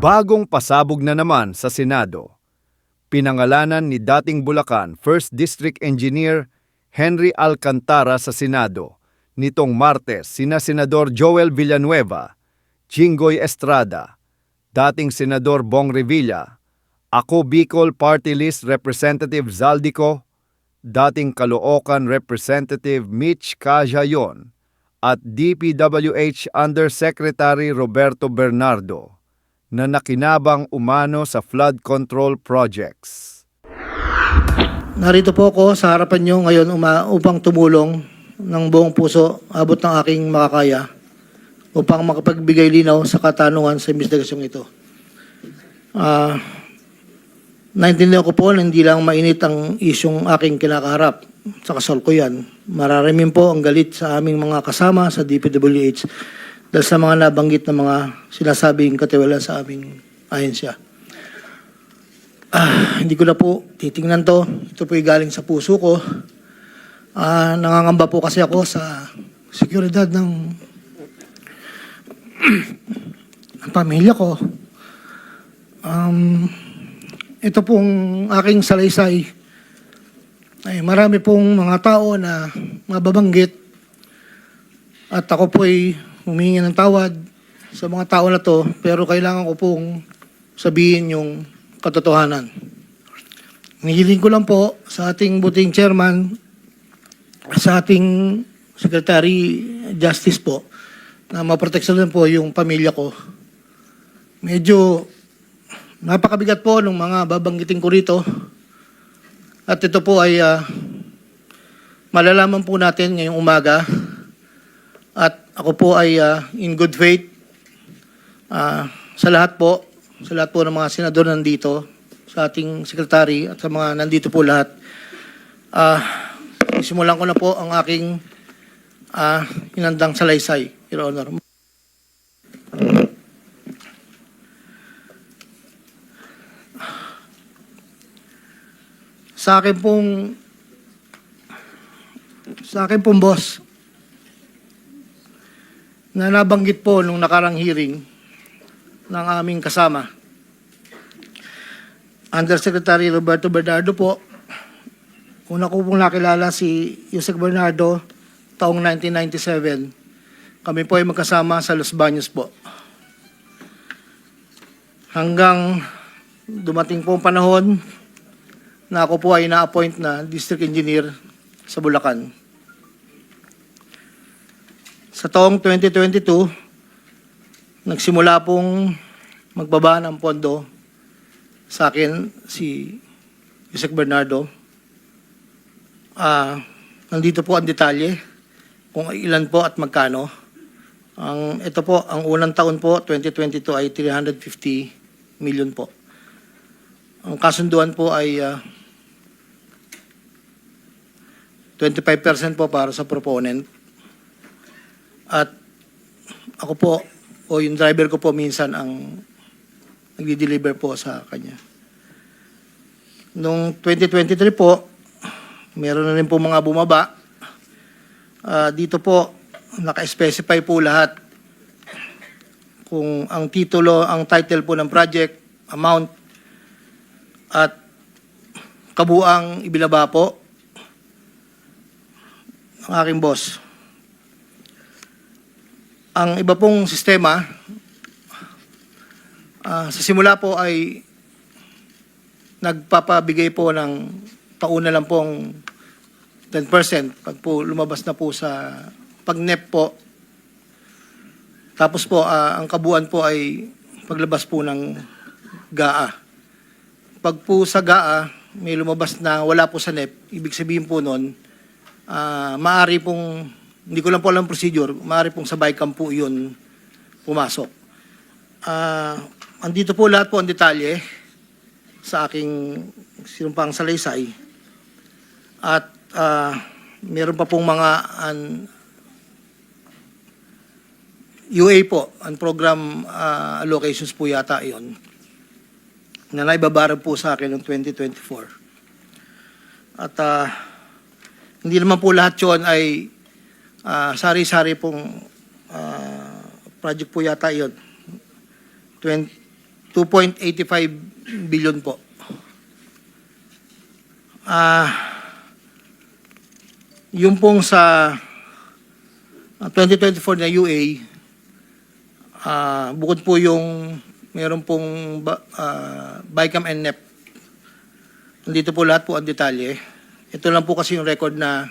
Bagong pasabog na naman sa Senado. Pinangalanan ni dating Bulacan 1st District Engineer Henry Alcantara sa Senado nitong Martes sina Senador Joel Villanueva, Jinggoy Estrada, dating Senador Bong Revilla, ako Bicol Party List Representative Zaldico, dating Caloocan Representative Mitch Cajayon, at DPWH Undersecretary Roberto Bernardo na nakinabang umano sa flood control projects. Narito po ako sa harapan nyo ngayon uma- upang tumulong ng buong puso abot ng aking makakaya upang makapagbigay linaw sa katanungan sa investigasyong ito. Ah, naintindihan ko po na hindi lang mainit ang isyong aking kinakaharap sa kasalkuyan. Mararamin po ang galit sa aming mga kasama sa DPWH dahil sa mga nabanggit na mga sinasabing katiwala sa aming ahensya. Ah, hindi ko na po titingnan to. Ito po galing sa puso ko. Ah, nangangamba po kasi ako sa seguridad ng ng pamilya ko. Um, ito pong aking salaysay ay marami pong mga tao na mababanggit at ako po ay humingi ng tawad sa mga tao na to pero kailangan ko pong sabihin yung katotohanan. Nihiling ko lang po sa ating buting chairman, sa ating secretary justice po, na maproteksyonan po yung pamilya ko. Medyo napakabigat po ng mga babanggitin ko rito. At ito po ay ah, malalaman po natin ngayong umaga. At ako po ay ah, in good faith ah, sa lahat po, sa lahat po ng mga senador nandito, sa ating sekretary at sa mga nandito po lahat. Ah, simulan ko na po ang aking ah, inandang salaysay, Your Honor. Sa akin pong sa akin pong boss na nabanggit po nung nakarang hearing ng aming kasama. Undersecretary Roberto Bernardo po. Una ko pong nakilala si Yusek Bernardo taong 1997. Kami po ay magkasama sa Los Baños po. Hanggang dumating po ang panahon na ako po ay na-appoint na district engineer sa Bulacan. Sa taong 2022, nagsimula pong magbaba ng pondo sa akin si Yusek Bernardo. Ah, nandito po ang detalye kung ilan po at magkano. Ang ito po, ang unang taon po 2022 ay 350 million po. Ang kasunduan po ay ah, 25% po para sa proponent. At ako po, o yung driver ko po minsan ang nagdi-deliver po sa kanya. Noong 2023 po, meron na rin po mga bumaba. Ah, dito po, naka-specify po lahat kung ang titulo, ang title po ng project, amount, at kabuang ibinaba po ng aking boss. Ang iba pong sistema, ah, sa simula po ay nagpapabigay po ng tauna lang pong 10% pag po lumabas na po sa pag-NEP po. Tapos po, ah, ang kabuuan po ay paglabas po ng GAA. Pag po sa GAA, may lumabas na wala po sa NEP, ibig sabihin po nun, ah maaari pong, hindi ko lang po alam procedure, maaari pong sabay cam po yun pumasok. Ah, andito po lahat po ang detalye sa aking sinumpang salaysay. At ah, meron pa pong mga an, UA po, ang program ah, allocations po yata yon na naibabaran po sa akin noong 2024. At ah, hindi naman po lahat yon ay ah, sari-sari pong ah, project po yata. 20, 2.85 billion po. Ah, yung pong sa ah, 2024 na UA, ah, bukod po yung meron pong ah, BICAM and NEP. Nandito po lahat po ang detalye. Ito lang po kasi yung record na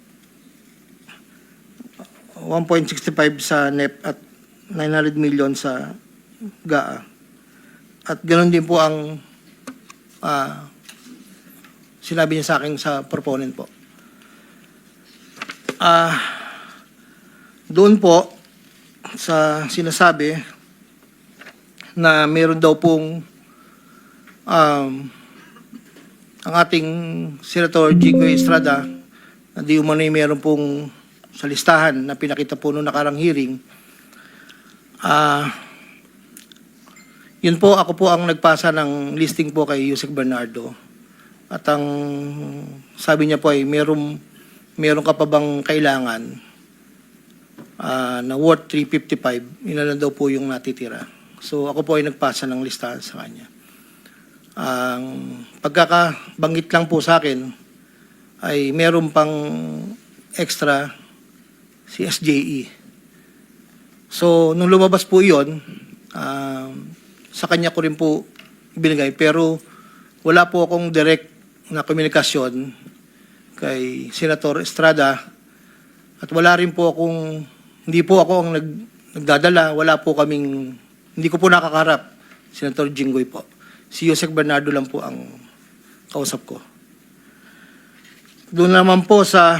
1.65 sa NEP at 900 million sa GAA. At ganoon din po ang ah, sinabi niya sa akin sa proponent po. Ah, doon po sa sinasabi na meron daw pong um, ang ating Senator Jigo Estrada na di umano'y meron pong sa listahan na pinakita po noong nakarang hearing. Ah, yun po, ako po ang nagpasa ng listing po kay Yusek Bernardo. At ang sabi niya po ay meron, meron ka pa bang kailangan ah, na worth 355, yun na lang daw po yung natitira. So ako po ay nagpasa ng listahan sa kanya. Ang pagkakabanggit lang po sa akin ay meron pang extra si SJE. So nung lumabas po yon, um, sa kanya ko rin po binigay pero wala po akong direct na komunikasyon kay Senator Estrada at wala rin po akong hindi po ako ang nag, nagdadala, wala po kaming hindi ko po nakakarap Senator Jinggoy po. Si Yosek Bernardo lang po ang kausap ko. Doon naman po sa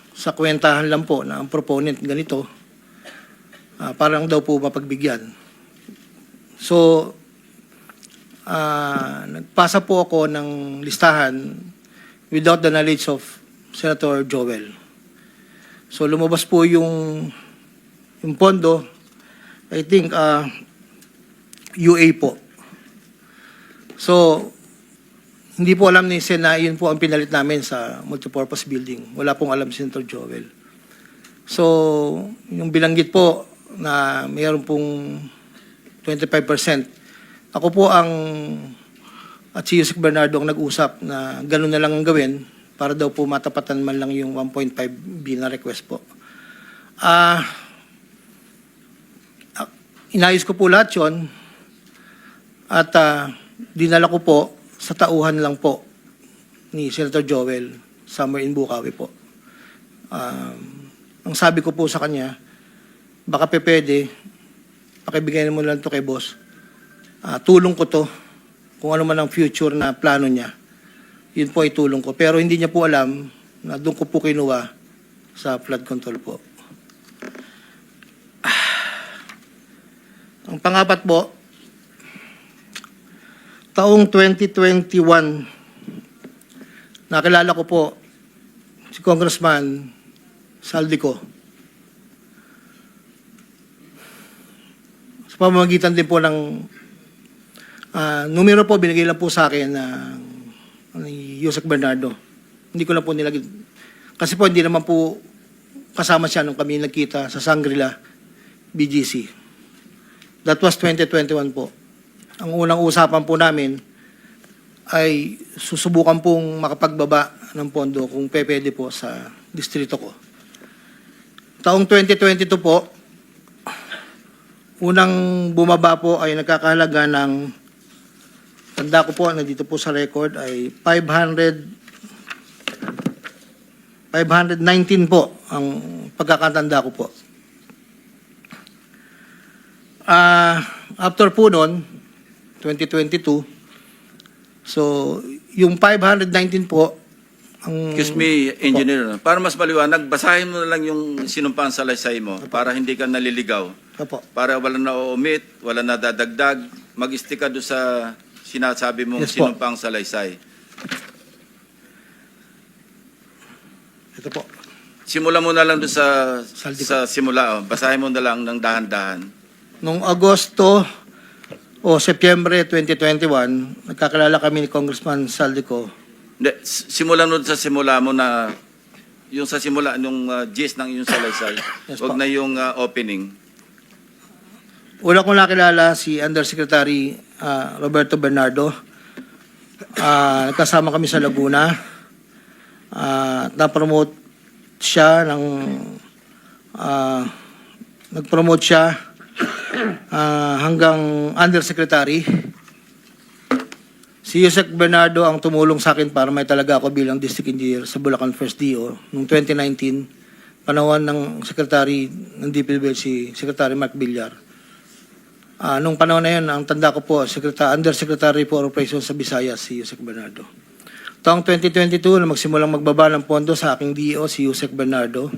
sa kwentahan lang po na ang proponent ganito ah, parang daw po mapagbigyan. So ah, nagpasa po ako ng listahan without the knowledge of Senator Joel. So lumabas po yung yung pondo, I think ah, UA po. So hindi po alam ni Sen na yun po ang pinalit namin sa multipurpose building. Wala pong alam si Senator Joel. So, yung bilanggit po na mayroon pong 25%. Ako po ang at si Yusek Bernardo ang nag-usap na gano'n na lang ang gawin para daw po matapatan man lang yung 1.5 B na request po. Ah, ah, inayos ko po lahat yun at ah, dinala ko po sa tauhan lang po ni Senator Joel somewhere in Bukawi po. Um, ang sabi ko po sa kanya, baka pe pwede, pakibigay mo lang to kay boss. Ah, tulong ko to, kung ano man ang future na plano niya, yun po ay tulong ko. Pero hindi niya po alam na doon ko po kinuha sa flood control po. Ah. Ang pangapat po, taong 2021, nakilala ko po si Congressman Saldico. Sa pamamagitan din po ng ah, numero po, binigay lang po sa akin ng ni Yusek Bernardo. Hindi ko lang po nilagay. Kasi po, hindi naman po kasama siya nung kami nagkita sa Sangrila, BGC. That was 2021 po ang unang usapan po namin ay susubukan pong makapagbaba ng pondo kung pwede po sa distrito ko. Taong 2022 po, unang bumaba po ay nagkakahalaga ng tanda ko po, nandito po sa record, ay 500 519 po ang pagkakatanda ko po. Ah, after po noon, 2022, so yung 519 po, ang... Excuse me, engineer. Para mas maliwanag, basahin mo na lang yung sinumpaan sa laysay mo para hindi ka naliligaw. Opo. Para wala na omit, wala na dadagdag. Mag-stick ka doon sa sinasabi mong Yes po. sinumpang sa laysay. Ito po. Simula mo na lang doon sa, Saldi sa simula. Oh. Basahin mo na lang ng dahan-dahan. Noong Agosto o Setyembre 2021, nagkakilala kami ni Congressman Saldico. Hindi, simulan mo sa simula mo na yung sa simula, yung uh, gist ng yung salaysay. Yes Huwag po. na yung uh, opening. Una kong nakilala si Undersecretary ah, Roberto Bernardo. Ah, nagkasama kami sa Laguna. Ah, na-promote siya ng ah, nag-promote siya ah, hanggang Undersecretary. Si Yusek Bernardo ang tumulong sa akin para may talaga ako bilang District Engineer sa Bulacan First DO noong 2019, panahon ng Secretary ng DPWH si Secretary Mark Villar. Ah, nung panahon na yun, ang tanda ko po, Secretary, Undersecretary for Operations sa Visayas, si Yusek Bernardo. Taong 2022, na magsimulang magbaba ng pondo sa aking DO, si Yusek Bernardo,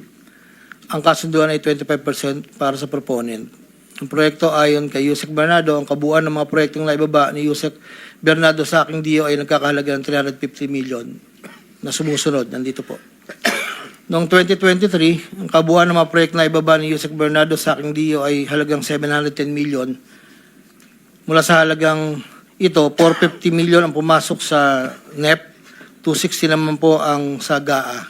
ang kasunduan ay 25% para sa proponent. Ang proyekto ayon kay Yusek Bernardo, ang kabuuan ng mga proyektong naibaba ni Yusek Bernardo sa aking DO ay nagkakahalaga ng 350 million na sumusunod. Nandito po. Noong 2023, ang kabuuan ng mga proyekto na ibaba ni Yusek Bernardo sa aking DO ay halagang 710 million. Mula sa halagang ito, 450 million ang pumasok sa NEP, 260 naman po ang sa GAA.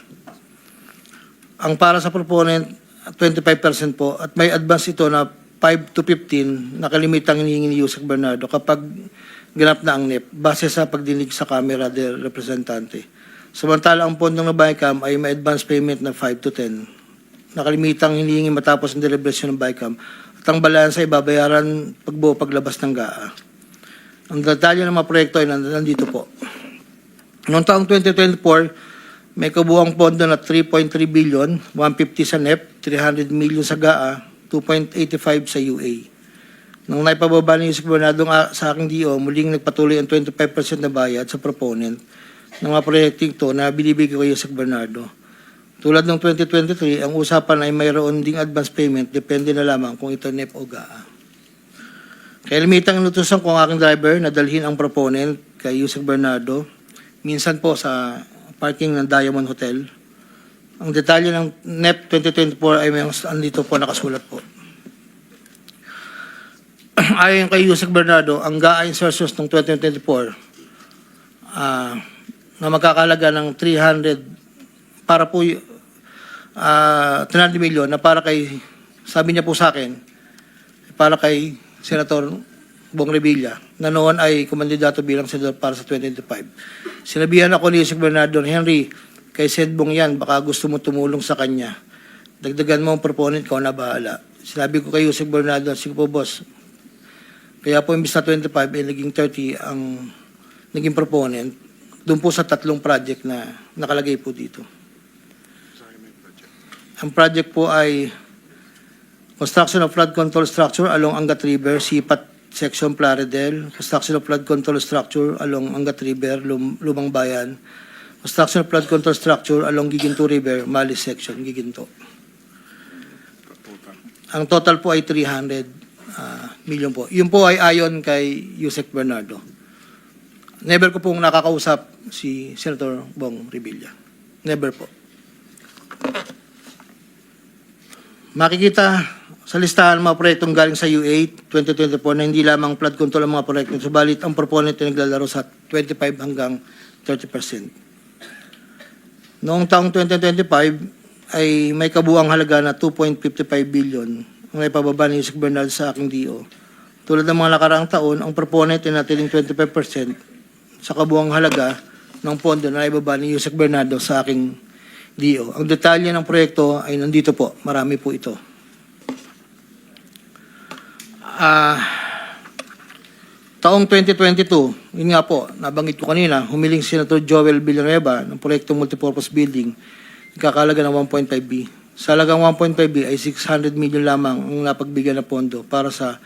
Ang para sa proponent, 25% po at may advance ito na 5 to 15 na kalimitang hinihingi ni Yusek Bernardo kapag ganap na ang NEP base sa pagdinig sa Camera del Representante. Samantala, ang pondong na BICAM ay may advance payment na 5 to 10. Nakalimitang hinihingi matapos ang deliberation ng BICAM at ang balansa ay babayaran pagbuo paglabas ng GAA. Ang detalye ng mga proyekto ay nand- nandito po. Noong taong 2024, may kabuang pondo na 3.3 billion, 150 sa NEP, 300 million sa GAA, 2.85 sa UA. Nung naipababa ni Yusuf Bernardo sa aking DO, muling nagpatuloy ang 25% na bayad sa proponent ng mga proyekting to na binibigay ko Yusuf Bernardo. Tulad ng 2023, ang usapan ay mayroon ding advance payment, depende na lamang kung ito NEP o GAA. Kaya limitang inutusan ko ang aking driver na dalhin ang proponent kay Yusuf Bernardo, minsan po sa parking ng Diamond Hotel. Ang detalye ng NEP 2024 ay may andito po nakasulat po. Ayon kay Yusek Bernardo, ang GAA insertions ng 2024 ah, na magkakalaga ng 300 para po y- ah 300 million na para kay sabi niya po sa akin para kay Senator Bong Revilla na noon ay kumandidato bilang senador para sa 2025. Sinabihan ako ni Yusek Bernardo, Henry, kay Sed Bong yan, baka gusto mo tumulong sa kanya. Dagdagan mo ang proponent ko na bahala. Sinabi ko kay Yusek Bernardo, sige po boss, kaya po imbis na 25 ay naging 30 ang naging proponent doon po sa tatlong project na nakalagay po dito. Ang project po ay construction of flood control structure along Angat River, Sipat Section Plaridel, construction of flood control structure along Angat River, Lum- Lumang Bayan, construction of flood control structure along Giginto River, Mali Section, Giginto. Ang total po ay 300 ah, million po. Yun po ay ayon kay Yusek Bernardo. Never ko pong nakakausap si Senator Bong Revilla. Never po. Makikita sa listahan mga proyektong galing sa U8 2024 na hindi lamang flood control ang mga proyekto, subalit ang proponent ay naglalaro sa 25 hanggang 30%. Noong taong 2025 ay may kabuang halaga na 2.55 billion ang naipababa ni Yusek Bernal sa aking DO. Tulad ng mga nakaraang taon, ang proponent ay natiling 25% sa kabuang halaga ng pondo na naibaba ni Yusek Bernardo sa aking DO. Ang detalye ng proyekto ay nandito po. Marami po ito. Ah, Taong 2022, yun nga po, nabanggit ko kanina, humiling si Senator Joel Villanueva ng proyektong multipurpose building, ikakalaga ng 1.5B. Sa halagang 1.5B ay 600 million lamang ang napagbigyan na pondo para sa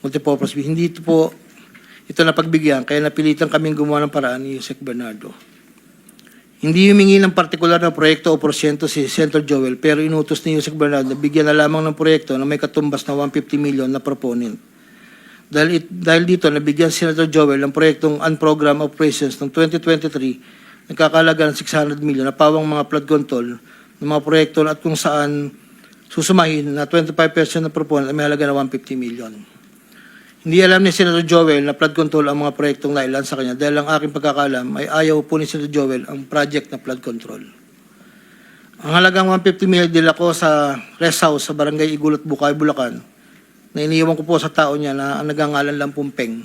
multipurpose building. Hindi ito po ito napagbigyan, kaya napilitan kaming gumawa ng paraan ni Yusek Bernardo. Hindi humingi ng partikular na proyekto o porsyento si Senator Joel, pero inutos ni Yusek Bernardo na bigyan na lamang ng proyekto na may katumbas na 150 million na proponent. Dahil, it, dahil dito, nabigyan si Senator Joel ng proyektong Unprogram Operations ng 2023 nagkakalaga ng 600 million na pawang mga flood control ng mga proyekto at kung saan susumahin na 25% na proponent ay may halaga na 150 million. Hindi alam ni Senator Joel na flood control ang mga proyektong nailan sa kanya dahil ang aking pagkakalam ay ayaw po ni Senator Joel ang project na flood control. Ang halagang 150 million dila ko sa rest house sa barangay Igulot, Bukay, Bulacan na iniwan ko po sa tao niya na ang nagangalan lang pong Peng.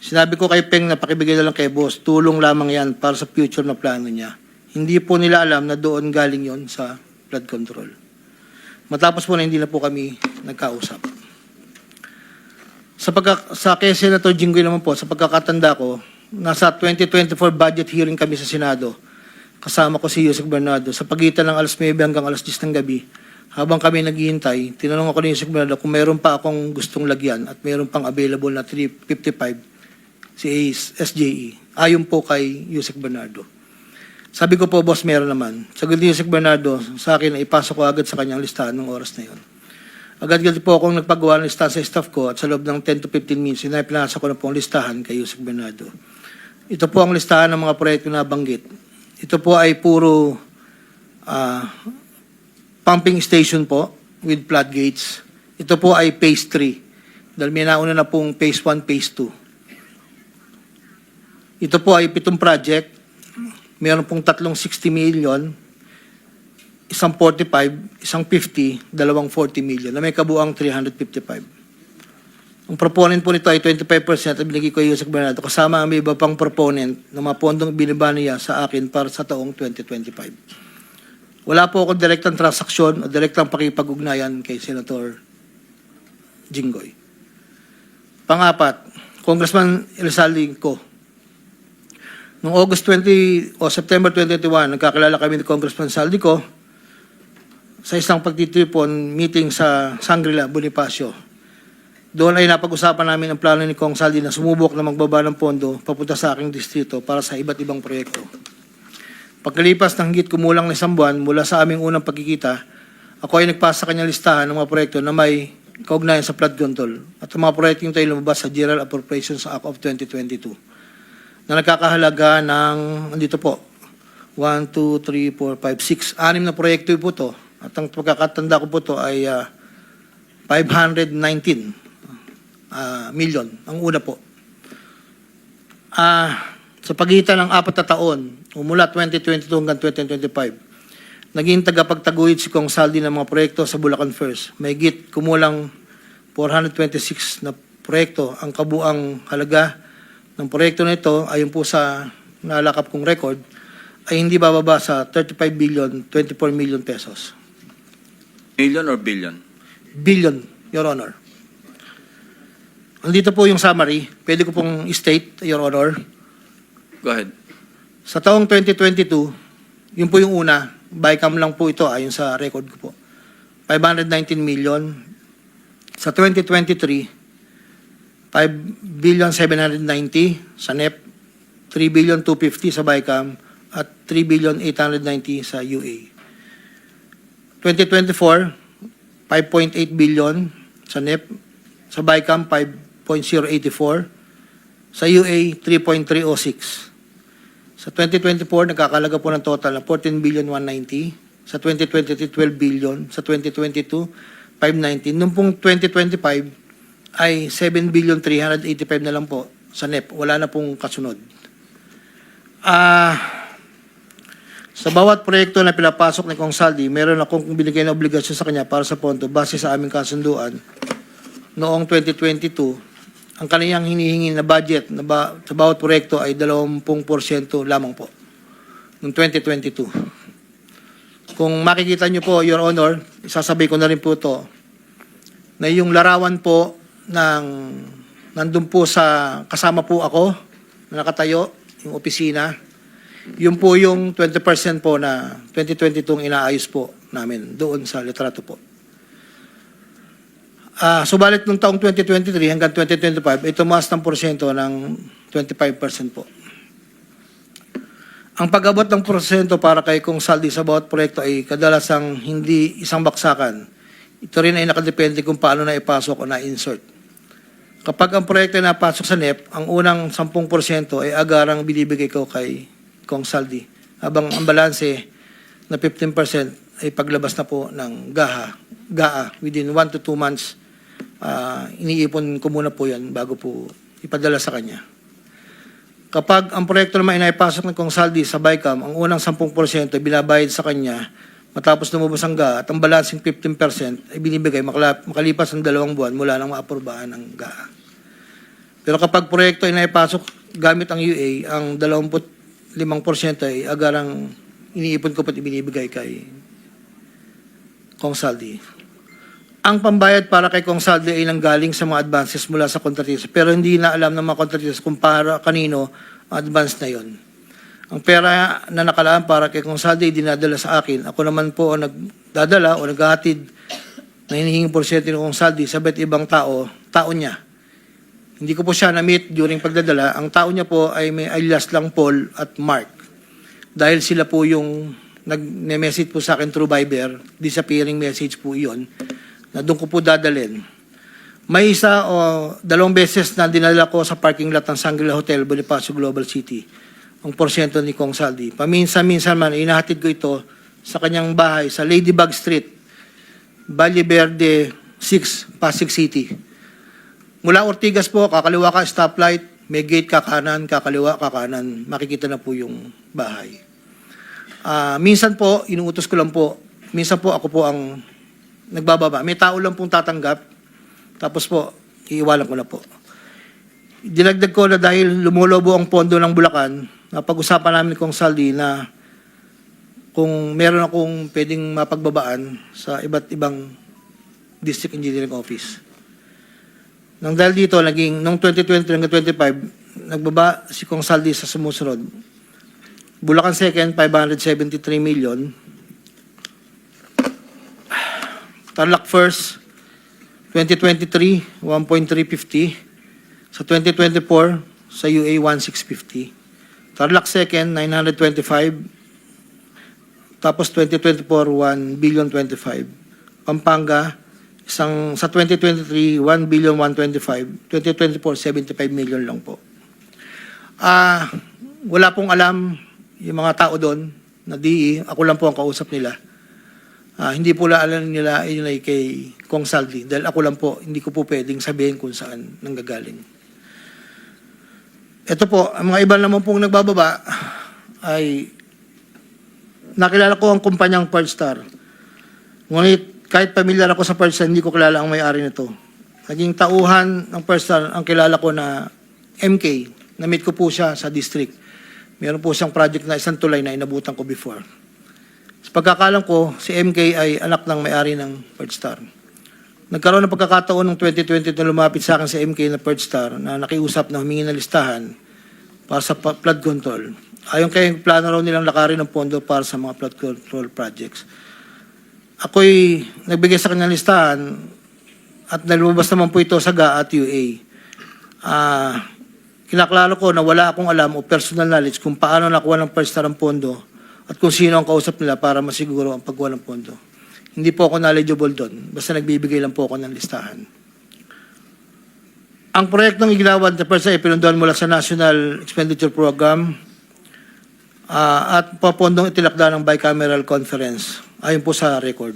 Sinabi ko kay Peng na pakibigay na lang kay boss, tulong lamang yan para sa future na plano niya. Hindi po nila alam na doon galing yon sa flood control. Matapos po na hindi na po kami nagkausap. Sa, pagka, sa kay Senator Jinggoy naman po, sa pagkakatanda ko, nasa 2024 budget hearing kami sa Senado. Kasama ko si Yusek Bernardo. Sa pagitan ng alas 9 hanggang alas 10 ng gabi, habang kami naghihintay, tinanong ako ni Yusek Bernardo kung mayroon pa akong gustong lagyan at mayroon pang available na 355 si SJE. Ayon po kay Yusek Bernardo. Sabi ko po, boss, meron naman. Sagot ni Yusek Bernardo sa akin ipasok ko agad sa kanyang listahan ng oras na yon. Agad-agad po akong nagpagawa ng listahan sa staff ko at sa loob ng 10 to 15 minutes, sinapinasa ko na po ang listahan kay Yusek Bernardo. Ito po ang listahan ng mga proyekto na banggit. Ito po ay puro ah, pumping station po with floodgates. Ito po ay phase 3. Dahil may nauna na pong phase 1, phase 2. Ito po ay pitong project. Meron pong tatlong 60 million, isang 45, isang 50, dalawang 40 million na may kabuang 355. Ang proponent po nito ay 25% at binigay ko yung Yusek Bernardo kasama ang iba pang proponent ng mga pondong biniba niya sa akin para sa taong 2025. Wala po akong direktang transaksyon o direktang pakipag-ugnayan kay Senator Jinggoy. Pangapat, Congressman Elsaldi ko. Noong August 20 o September 2021, nagkakilala kami ni Congressman Saldico sa isang pagtitripon meeting sa Sangrila, Bonifacio. Doon ay napag-usapan namin ang plano ni Kong Saldi na sumubok na magbaba ng pondo papunta sa aking distrito para sa iba't ibang proyekto. Pagkalipas ng higit kumulang na isang buwan mula sa aming unang pagkikita, ako ay nagpasa sa kanyang listahan ng mga proyekto na may kaugnayan sa flood control at ang mga proyekto tayo lumabas sa General Appropriations Act of 2022 na nagkakahalaga ng, andito po, 1, 2, 3, 4, 5, 6, anim na proyekto po to. At ang pagkakatanda ko po to ay ah, 519 ah, million, ang una po. Ah, sa pagitan ng apat na taon, mula 2022 hanggang 2025, naging tagapagtaguyod si Kong Saldi ng mga proyekto sa Bulacan First. May git kumulang 426 na proyekto. Ang kabuang halaga ng proyekto na ito, ayon po sa nalakap kong record, ay hindi bababa sa 35 billion, 24 million pesos. Million or billion? Billion, Your Honor. Andito po yung summary. Pwede ko pong state, Your Honor. Go ahead. Sa taong 2022, yun po yung una, bycam lang po ito ayon sa record ko po. 519 million. Sa 2023, 5 billion 790 sa NEP, 3 billion 250 sa bycam, at 3 billion 890 sa UA. 2024, 5.8 billion sa NEP, sa bycam 5.084, sa UA 3.306. Sa 2024, nagkakalaga po ng total na 14 billion 190. Sa 2023, 12 billion. Sa 2022, 519. Noong pong 2025, ay 7 billion 385 na lang po sa NEP. Wala na pong kasunod. Ah... sa bawat proyekto na pinapasok ni Kong Saldi, meron akong binigay na obligasyon sa kanya para sa pondo base sa aming kasunduan noong 2022 ang kaniyang hinihingi na budget na ba, sa bawat proyekto ay 20% lamang po noong 2022. Kung makikita niyo po, Your Honor, isasabay ko na rin po to na yung larawan po ng nandun po sa, kasama po ako, na nakatayo, yung opisina. Yun po yung 20% po na 2022 ang inaayos po namin doon sa litrato po. Ah, subalit nung taong 2023 hanggang 2025, ay tumaas ng porsyento ng 25% po. Ang pag-abot ng porsyento para kay Kung Saldi sa bawat proyekto ay kadalasang hindi isang baksakan. Ito rin ay nakadepende kung paano na ipasok o na-insert. Kapag ang proyekto ay napasok sa NEP, ang unang 10% ay agarang binibigay ko kay Kong Saldi. Habang ang balanse na 15% ay paglabas na po ng GAHA, GAA within 1 to 2 months. Ah, iniipon ko muna po yan bago po ipadala sa kanya. Kapag ang proyekto naman ay naipasok ng Kong Saldi sa BICAM, ang unang 10% ay binabayad sa kanya matapos lumabas ang GAA at ang balancing 15% ay binibigay makalipas ang dalawang buwan mula nang maaprubahan ng GAA. Pero kapag proyekto ay naipasok gamit ang UA, ang 25% ay agarang iniipon ko pat ibinibigay kay Kong Saldi. Ang pambayad para kay Kong Saldi ay nanggaling sa mga advances mula sa kontratista pero hindi na alam ng mga kontratista kung para kanino advance na yon. Ang pera na nakalaan para kay Kong Saldi ay dinadala sa akin. Ako naman po ang nagdadala o naghahatid na hinihingi porsyento ni Kong Saldi sa iba't ibang tao, tao niya. Hindi ko po siya na-meet during pagdadala. Ang tao niya po ay may alias lang Paul at Mark. Dahil sila po yung nag-message po sa akin through Viber, disappearing message po iyon, na doon ko po dadalhin. May isa o dalawang beses na dinala ko sa parking lot ng Sangrila Hotel, Bonifacio Global City, ang porsyento ni Kong Saldi. Paminsan-minsan man, inahatid ko ito sa kanyang bahay sa Ladybug Street, Valle Verde 6, Pasig City. Mula Ortigas po, kakaliwa ka stoplight, may gate ka kanan, kakaliwa ka kanan, makikita na po yung bahay. Ah, minsan po, inuutos ko lang po, minsan po ako po ang nagbababa. May tao lang pong tatanggap, tapos po, iiwalan ko na po. Dinagdag ko na dahil lumulobo ang pondo ng Bulacan, napag-usapan namin kong Saldi na kung meron akong pwedeng mapagbabaan sa iba't ibang district engineering office. Nang dahil dito, naging, noong 2020 hanggang 25, nagbaba si Kong Saldi sa sumusunod. Bulacan second, 573 million. Tarlac first, 2023, 1.350. Sa 2024, sa UA, 1.650. Tarlac second, 925. Tapos 2024, 1 billion 25. Pampanga, isang sa 2023, 1 billion 125. 2024, 75 million lang po. Ah, wala pong alam yung mga tao doon na di ako lang po ang kausap nila. Ah, hindi po la alam nila ay kay Kong Saldi dahil ako lang po hindi ko po pwedeng sabihin kung saan nanggagaling. Ito po, ang mga iba naman pong nagbababa ay nakilala ko ang kumpanyang Star. Ngunit kahit pamilyar ako sa Star, hindi ko kilala ang may-ari nito. Naging tauhan ng Star ang kilala ko na MK. Na-meet ko po siya sa district. Meron po siyang project na isang tulay na inabutan ko before. Pagkakalam ko, si MK ay anak ng may-ari ng Pearl Star. Nagkaroon ng pagkakataon ng 2020 na lumapit sa akin si MK na Pearl Star na nakiusap na humingi ng listahan para sa flood control. Ayon kay plano raw nilang lakarin ng pondo para sa mga flood control projects. Ako'y nagbigay sa kanyang listahan at nalumabas naman po ito sa GA at UA. Ah, kinaklaro ko na wala akong alam o personal knowledge kung paano nakuha ng Pearl Star ang pondo at kung sino ang kausap nila para masiguro ang pagkuha ng pondo. Hindi po ako knowledgeable doon. Basta nagbibigay lang po ako ng listahan. Ang proyektong igilawad na persa ay pinunduan mula sa National Expenditure Program ah, at papondong itilakda ng bicameral conference ayon po sa record.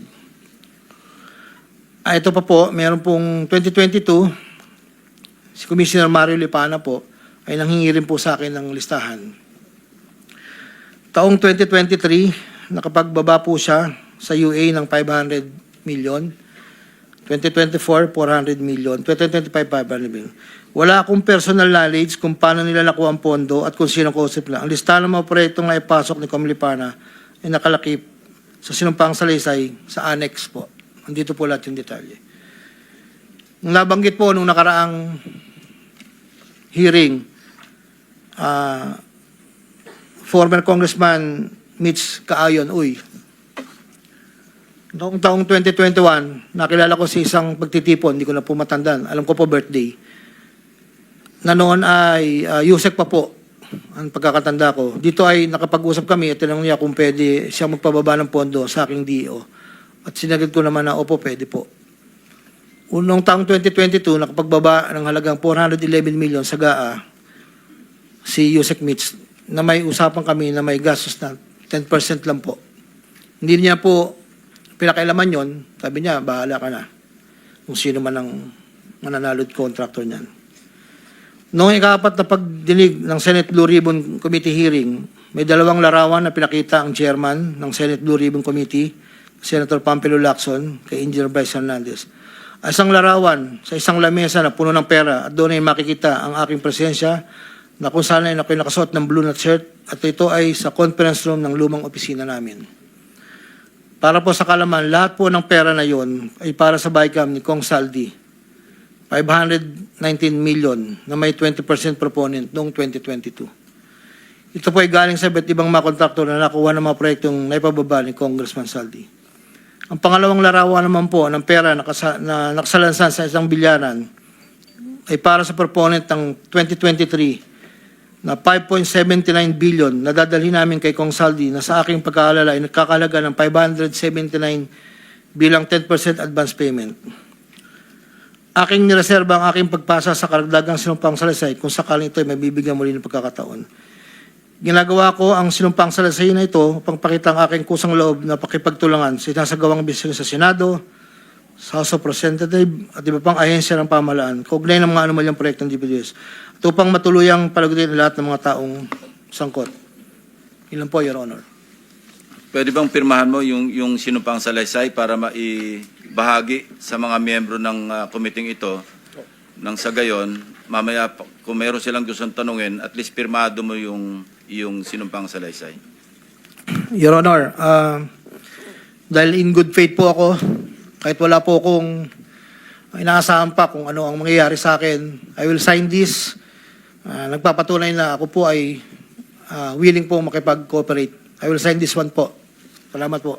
Ah, ito pa po, meron pong 2022, si Commissioner Mario Lipana po ay nanghingi rin po sa akin ng listahan. Taong 2023, nakapagbaba po siya sa UA ng 500 million. 2024, 400 million. 2025, 500 million. Wala akong personal knowledge kung paano nila nakuha ang pondo at kung sino kausap nila. Ang listahan ng mga proyektong naipasok ni Comlipana ay nakalakip sa sinumpang salaysay sa annex po. Andito po lahat yung detalye. Nung nabanggit po nung nakaraang hearing, ah, former Congressman Mitch Kaayon, uy, noong taong 2021, nakilala ko si isang pagtitipon, hindi ko na po matandaan, alam ko po birthday, na noon ay uh, Yusek pa po, ang pagkakatanda ko. Dito ay nakapag-usap kami at tinanong niya kung pwede siya magpababa ng pondo sa aking DO. At sinagot ko naman na, opo, pwede po. Unong taong 2022, nakapagbaba ng halagang 411 million sa GAA si Yusek Mitch na may usapan kami na may gastos na 10% lang po. Hindi niya po pinakailaman yon. Sabi niya, bahala ka na. Kung sino man ang mananalod contractor niyan. Noong ikapat na pagdinig ng Senate Blue Ribbon Committee hearing, may dalawang larawan na pinakita ang chairman ng Senate Blue Ribbon Committee, Senator Pampelo Lacson, kay Engineer Bryce Hernandez. Isang larawan sa isang lamesa na puno ng pera at doon ay makikita ang aking presensya na kung saan ay ako'y nakasuot ng blue na shirt at ito ay sa conference room ng lumang opisina namin. Para po sa kalaman, lahat po ng pera na yon ay para sa BICAM ni Kong Saldi. 519 million na may 20% proponent noong 2022. Ito po ay galing sa iba't ibang mga kontraktor na nakuha ng mga proyektong naipababa ni Congressman Saldi. Ang pangalawang larawan naman po ng pera na, kasa, na nakasalansan sa isang bilyaran ay para sa proponent ng 2023 na 5.79 billion na dadalhin namin kay Kong Saldi na sa aking pagkaalala ay nagkakalaga ng 579 bilang 10% advance payment. Aking nireserba ang aking pagpasa sa karagdagang sinumpang salaysay kung sakaling ito ay mabibigyan muli ng pagkakataon. Ginagawa ko ang sinumpang salaysay na ito upang pakita ang aking kusang loob na pakipagtulangan sa sinasagawang bisyo sa Senado, sa House of Representatives at iba pang ahensya ng pamahalaan, kaugnay ng mga anumalyang proyekto ng DPWS, at upang matuluyang palagutin lahat ng mga taong sangkot. Ilan po, Your Honor. Pwede bang pirmahan mo yung, yung sinumpang salaysay para maibahagi sa mga miyembro ng uh, committee ito nang sa gayon, mamaya kung meron silang gustong tanungin, at least pirmado mo yung, yung sinumpang salaysay. Your Honor, ah, dahil in good faith po ako, kahit wala po akong inaasahan pa kung ano ang mangyayari sa akin, I will sign this. Ah, nagpapatunay na ako po ay ah, willing po makipag-cooperate. I will sign this one po. Salamat po.